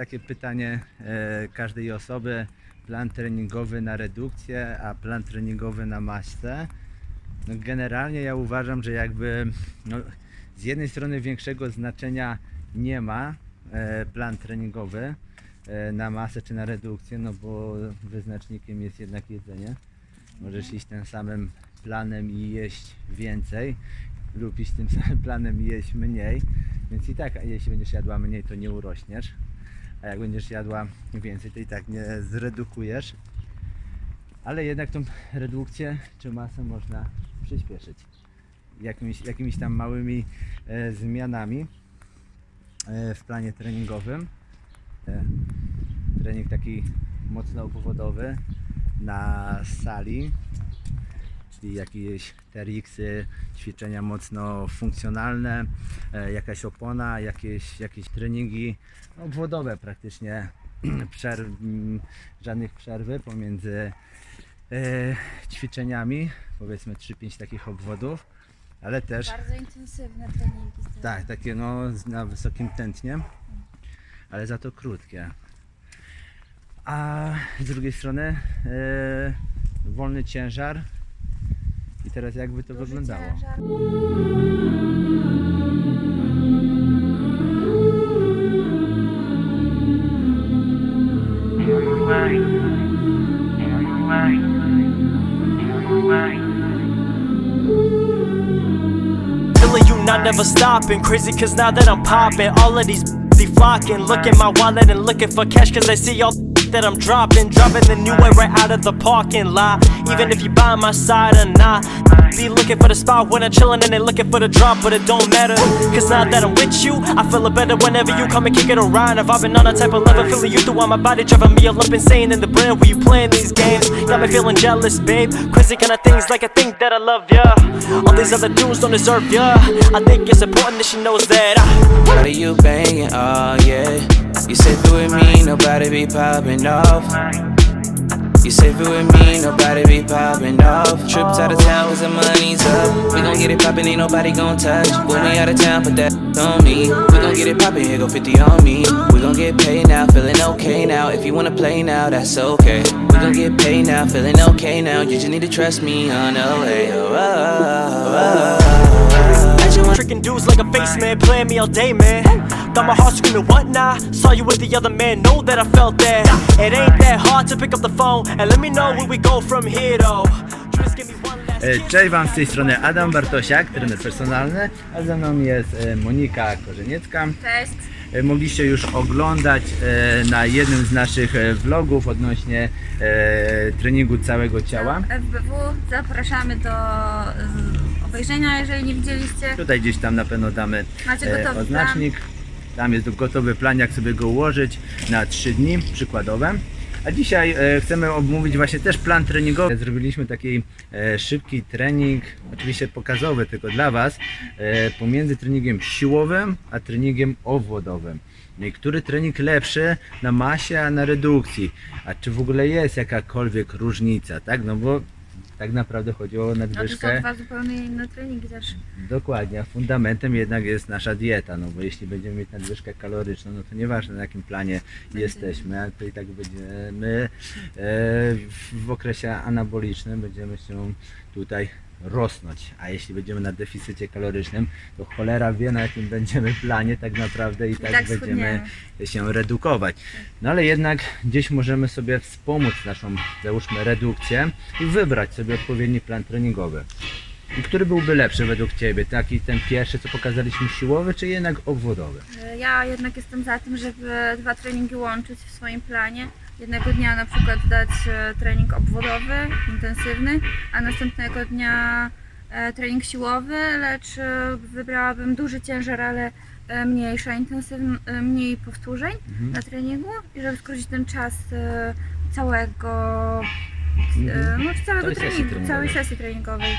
takie pytanie e, każdej osoby. Plan treningowy na redukcję, a plan treningowy na masę. No generalnie ja uważam, że jakby no, z jednej strony większego znaczenia nie ma e, plan treningowy e, na masę czy na redukcję, no bo wyznacznikiem jest jednak jedzenie. Możesz iść tym samym planem i jeść więcej lub iść tym samym planem i jeść mniej. Więc i tak, jeśli będziesz jadła mniej, to nie urośniesz. A jak będziesz jadła więcej, to i tak nie zredukujesz. Ale jednak tą redukcję czy masę można przyspieszyć. Jakimiś, jakimiś tam małymi e, zmianami e, w planie treningowym. E, trening taki mocno obwodowy na sali, czyli jakieś TRX-y, ćwiczenia mocno funkcjonalne, e, jakaś opona, jakieś, jakieś treningi obwodowe praktycznie, Przerw, m, żadnych przerwy pomiędzy e, ćwiczeniami, powiedzmy 3-5 takich obwodów, ale też Bardzo intensywne treningi. tak, takie no na wysokim tętnie, ale za to krótkie. A z drugiej strony e, wolny ciężar. I teraz jakby to Duży wyglądało? ciężar. Feeling you not never stopping. Crazy cause now that I'm popping, all of these be flocking. Look at my wallet and looking for cash cause I see all that I'm dropping. Dropping the new way right out of the parking lot. Even if you by my side or not. Be looking for the spot when I'm chilling and they looking for the drop, but it don't matter. Cause now that I'm with you, I feel it better whenever you come and kick it around. If I've been on that type of level, feeling you throughout my body, driving me all up insane in the brain where you playing these games. Got me feeling jealous, babe. Crazy kind of things like I think that I love ya. All these other dudes don't deserve ya. I think it's important that she knows that. I How do you banging? Oh yeah. You safe it with me, nobody be popping off. You safe it with me, nobody be popping off. Trips out of town cause the money's up. We gon' get it poppin', ain't nobody gon' touch. When we out of town, put that on me. We gon' get it poppin', here go 50 on me. We gon' get paid now, feeling okay now. If you wanna play now, that's okay. We gon' get paid now, feeling okay now. You just need to trust me on the way. Oh, oh, oh, oh. Want tricking dudes like a face man, playing me all day, man. Got my heart screaming, what now? Saw you with the other man, know that I felt that. It ain't that hard to pick up the phone and let me know where we go from here, though. Just give me one last E, kiss. Cześć Wam z tej strony Adam Bartosiak, trener personalny, a ze mną jest e, Monika Korzeniecka. Cześć. E, Mogliście już oglądać e, na jednym z naszych e, vlogów odnośnie e, treningu całego ciała. FBW zapraszamy do obejrzenia, jeżeli nie widzieliście. Tutaj gdzieś tam na pewno damy Macie e, gotowy oznacznik. Tam jest gotowy plan, jak sobie go ułożyć na 3 dni przykładowe. A dzisiaj e, chcemy omówić właśnie też plan treningowy. Zrobiliśmy taki e, szybki trening, oczywiście pokazowy tylko dla Was, e, pomiędzy treningiem siłowym a treningiem obwodowym. No i który trening lepszy na masie, a na redukcji? A czy w ogóle jest jakakolwiek różnica, tak? No bo tak naprawdę chodziło o No to nadwyżkę. są dwa zupełnie inne treningi też. Dokładnie, a fundamentem jednak jest nasza dieta, no bo jeśli będziemy mieć nadwyżkę kaloryczną, no to nieważne na jakim planie jesteśmy, ale to i tak będziemy e, w okresie anabolicznym będziemy się tutaj rosnąć, a jeśli będziemy na deficycie kalorycznym, to cholera wie na jakim będziemy planie tak naprawdę i tak, tak będziemy schudniemy. się redukować. No ale jednak gdzieś możemy sobie wspomóc naszą, załóżmy, redukcję i wybrać sobie odpowiedni plan treningowy. I który byłby lepszy według Ciebie? Taki ten pierwszy, co pokazaliśmy, siłowy, czy jednak obwodowy? Ja jednak jestem za tym, żeby dwa treningi łączyć w swoim planie. Jednego dnia na przykład dać e, trening obwodowy, intensywny, a następnego dnia e, trening siłowy, lecz e, wybrałabym duży ciężar, ale mniejsza intensywny, e, mniej powtórzeń Mhm. na treningu i żeby skrócić ten czas całego, Mhm. no, całego treningu, całej sesji treningowej.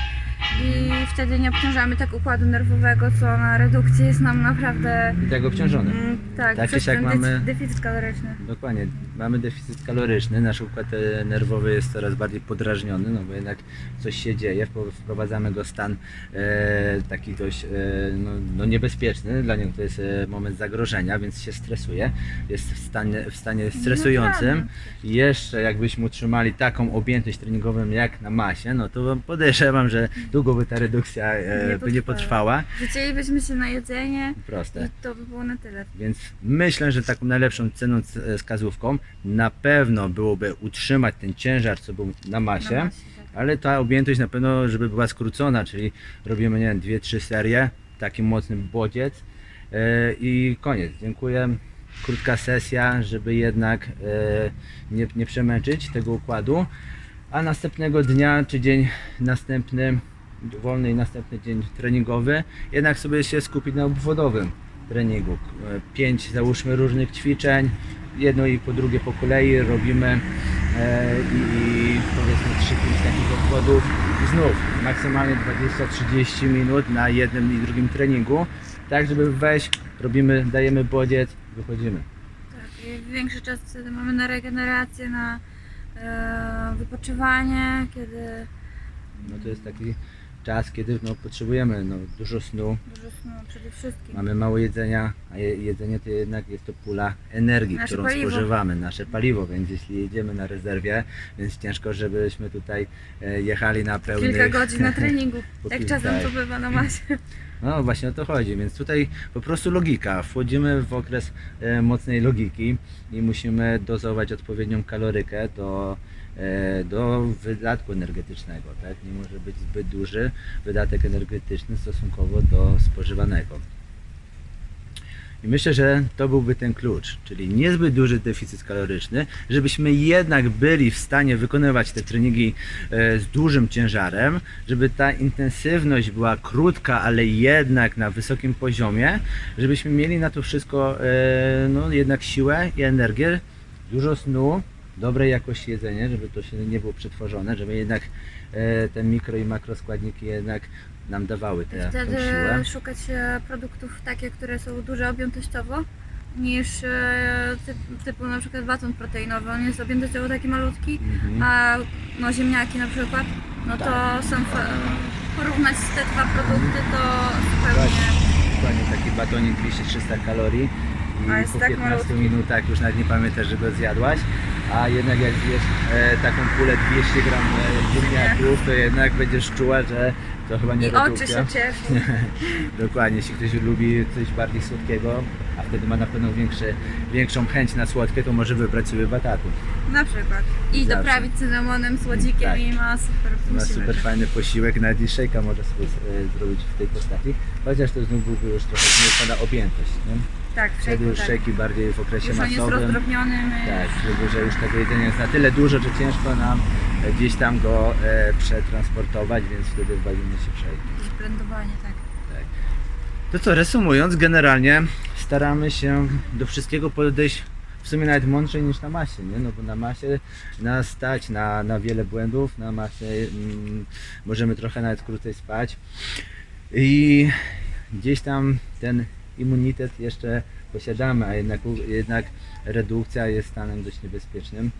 I wtedy nie obciążamy tak układu nerwowego, co na redukcji jest nam naprawdę I tak obciążony. mm, tak, Tak czy przez siak ten mamy- deficyt- kaloryczny. Dokładnie, mamy deficyt kaloryczny, nasz układ e, nerwowy jest coraz bardziej podrażniony, no bo jednak coś się dzieje, wpo- wprowadzamy go w stan e, taki dość e, no, no niebezpieczny, dla niego to jest e, moment zagrożenia, więc się stresuje, jest w stanie, w stanie stresującym. I jeszcze jakbyśmy utrzymali taką objętość treningową jak na masie, no to podejrzewam, że długo by ta redukcja e, Nie by nie potrwała. Rzucilibyśmy się na jedzenie Proste. i to by było na tyle. Więc myślę, że taką najlepszą ceną c- wskazówką na pewno byłoby utrzymać ten ciężar, co był na masie, Na masie, tak. ale ta objętość na pewno, żeby była skrócona, czyli robimy, nie wiem, dwie, trzy serie, taki mocny bodziec yy, i koniec. Dziękuję. Krótka sesja, żeby jednak nie, nie przemęczyć tego układu, a następnego dnia, czy dzień następny, wolny i następny dzień treningowy, jednak sobie się skupić na obwodowym treningu. E, Pięć załóżmy różnych ćwiczeń, jedno i po drugie po kolei robimy e, i, i powiedzmy 3-5 takich obwodów. I znów maksymalnie 20-30 minut na jednym i drugim treningu, tak żeby wejść, robimy, dajemy bodziec, wychodzimy. Tak, i większy czas wtedy mamy na regenerację, na e, wypoczywanie, kiedy No to jest taki czas, kiedy no, potrzebujemy no, dużo snu, dużo snu przede wszystkim. mamy mało jedzenia, a je, jedzenie to jednak jest to pula energii, Nasze którą paliwo. spożywamy, nasze paliwo, więc jeśli jedziemy na rezerwie, więc ciężko, żebyśmy tutaj e, jechali na pełnych... Kilka godzin na treningu, jak czasem to bywa na masie. No właśnie o to chodzi, więc tutaj po prostu logika. Wchodzimy w okres e, mocnej logiki i musimy dozować odpowiednią kalorykę do, do wydatku energetycznego. Tak? Nie może być zbyt duży wydatek energetyczny stosunkowo do spożywanego. I myślę, że to byłby ten klucz, czyli niezbyt duży deficyt kaloryczny, żebyśmy jednak byli w stanie wykonywać te treningi e, z dużym ciężarem, żeby ta intensywność była krótka, ale jednak na wysokim poziomie, żebyśmy mieli na to wszystko e, no, jednak siłę i energię, dużo snu, dobrej jakości jedzenie, żeby to się nie było przetworzone, żeby jednak e, te mikro i makroskładniki jednak nam dawały tę tą Wtedy siłę. szukać e, produktów takie, które są duże objętościowo niż e, typ, typu na przykład baton proteinowy. On jest objętościowo taki malutki, Mhm. a no ziemniaki na przykład, no to Tak. są fa- porównać te dwa produkty to zupełnie Dokładnie taki batonik 200-300 kalorii i A jest po tak 15 malutki. minutach już nawet nie pamiętasz, że go zjadłaś, a jednak jak zjesz e, taką pulę 200 gram e, ziemniaków, to jednak będziesz czuła, że to chyba nie i oczy redukcja. się cieszą. Dokładnie, jeśli ktoś lubi coś bardziej słodkiego, a wtedy ma na pewno większy, większą chęć na słodkie, to może wybrać sobie batatu. Na przykład. I Zawsze. doprawić cynamonem, słodzikiem Tak. i ma super Ma posiłek. super fajny posiłek, nawet i shake'a może sobie e, zrobić w tej postaci, chociaż to znów byłby już trochę zmniejszona objętość. Nie? Tak, w Wtedy już tak. shake'i bardziej w okresie Już on jest masowym. rozdrobniony. My... Tak, żeby, że już tego jedzenia jest na tyle dużo, że ciężko nam e, gdzieś tam go e, przetransportować, więc wtedy bawimy się przejść. Blendowanie, tak. Tak. To co, resumując, generalnie staramy się do wszystkiego podejść w sumie nawet mądrzej niż na masie, nie? No bo na masie nas stać na, na wiele błędów, na masie mm, możemy trochę nawet krócej spać i gdzieś tam ten immunitet jeszcze posiadamy, a jednak, jednak redukcja jest stanem dość niebezpiecznym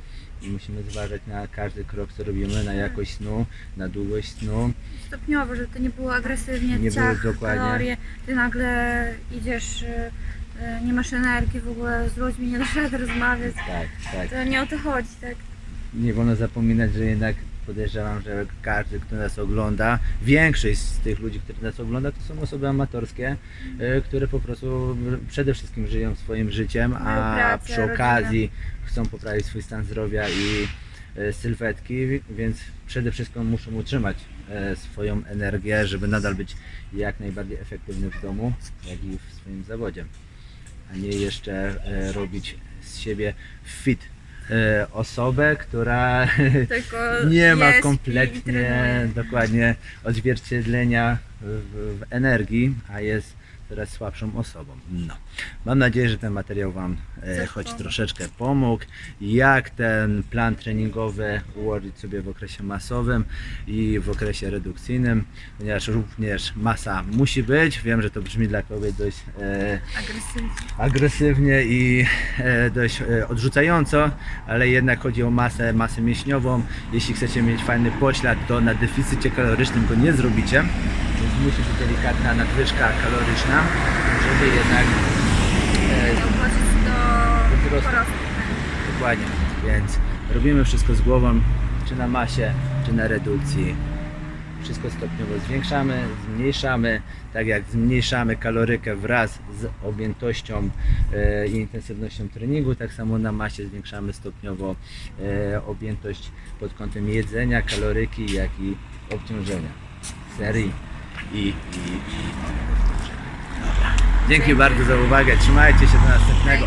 i musimy zważać na każdy krok, co robimy, na jakość snu, na długość snu. Stopniowo, żeby to nie było agresywnie, Nie było ciach, dokładnie. kalorie. Ty nagle idziesz, y, y, nie masz energii w ogóle, z ludźmi nie dasz rady rozmawiać. Tak, tak. To nie o to chodzi, tak? nie wolno zapominać, że jednak podejrzewam, że każdy, kto nas ogląda, większość z tych ludzi, którzy nas ogląda, to są osoby amatorskie, e, które po prostu przede wszystkim żyją swoim życiem, a przy okazji chcą poprawić swój stan zdrowia i e, sylwetki, więc przede wszystkim muszą utrzymać e, swoją energię, żeby nadal być jak najbardziej efektywny w domu, jak i w swoim zawodzie, a nie jeszcze robić z siebie fit e, osobę, która Tylko nie ma i kompletnie trenuje. dokładnie odzwierciedlenia w, w energii, a jest coraz słabszą osobą. No. Mam nadzieję, że ten materiał Wam e, choć troszeczkę pomógł. Jak ten plan treningowy ułożyć sobie w okresie masowym i w okresie redukcyjnym, ponieważ również masa musi być. Wiem, że to brzmi dla kobiet dość e, Agresywnie. agresywnie i e, dość e, odrzucająco, ale jednak chodzi o masę, masę mięśniową. Jeśli chcecie mieć fajny poślad, to na deficycie kalorycznym go nie zrobicie, więc musi być delikatna nadwyżka kaloryczna, żeby jednak e, do wzrostu. Dokładnie, więc robimy wszystko z głową, czy na masie, czy na redukcji. Wszystko stopniowo zwiększamy, zmniejszamy, tak jak zmniejszamy kalorykę wraz z objętością e, i intensywnością treningu, tak samo na masie zwiększamy stopniowo e, objętość pod kątem jedzenia, kaloryki, jak i obciążenia serii i, i, i. Dobra. Dzięki bardzo za uwagę, trzymajcie się do następnego.